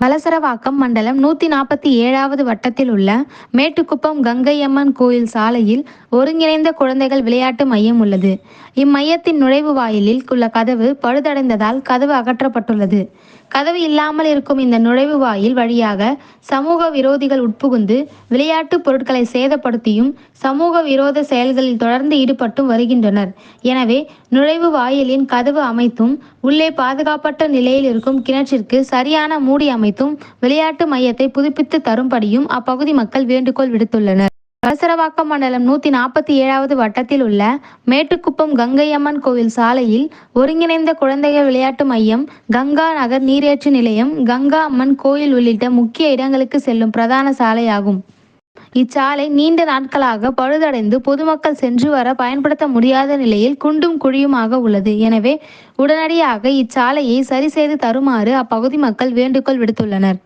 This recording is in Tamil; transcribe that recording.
வலசரவாக்கம் மண்டலம் நூத்தி நாற்பத்தி ஏழாவது வட்டத்தில் உள்ள மேட்டுக்குப்பம் கங்கையம்மன் கோயில் சாலையில் ஒருங்கிணைந்த குழந்தைகள் விளையாட்டு மையம் உள்ளது. இம்மையத்தின் நுழைவு வாயிலில் உள்ள கதவு பழுதடைந்ததால் கதவு அகற்றப்பட்டுள்ளது. கதவு இல்லாமல் இருக்கும் இந்த நுழைவு வாயில் வழியாக சமூக விரோதிகள் உட்புகுந்து விளையாட்டு பொருட்களை சேதப்படுத்தியும் சமூக விரோத செயல்களில் தொடர்ந்து ஈடுபட்டும் வருகின்றனர். எனவே நுழைவு வாயிலின் கதவு அமைத்தும் உள்ளே பாதுகாப்பற்ற நிலையில் இருக்கும் கிணற்றிற்கு சரியான மூடி அமைத்தும் விளையாட்டு மையத்தை புதுப்பித்து தரும்படியும் அப்பகுதி மக்கள் வேண்டுகோள் விடுத்துள்ளனர். வலசரவாக்கம் மண்டலம் நூத்தி நாற்பத்தி ஏழாவது வட்டத்தில் உள்ள மேட்டுக்குப்பம் கங்கையம்மன் கோவில் சாலையில் ஒருங்கிணைந்த குழந்தைகள் விளையாட்டு மையம் கங்கா நகர் நீரேற்று நிலையம் கங்கா அம்மன் கோயில் உள்ளிட்ட முக்கிய இடங்களுக்கு செல்லும் பிரதான சாலையாகும். இச்சாலை நீண்ட நாட்களாக பழுதடைந்து பொதுமக்கள் சென்று வர பயன்படுத்த முடியாத நிலையில் குண்டும் குழியுமாக உள்ளது. எனவே உடனடியாக இச்சாலையை சரி செய்து தருமாறு அப்பகுதி மக்கள் வேண்டுகோள் விடுத்துள்ளனர்.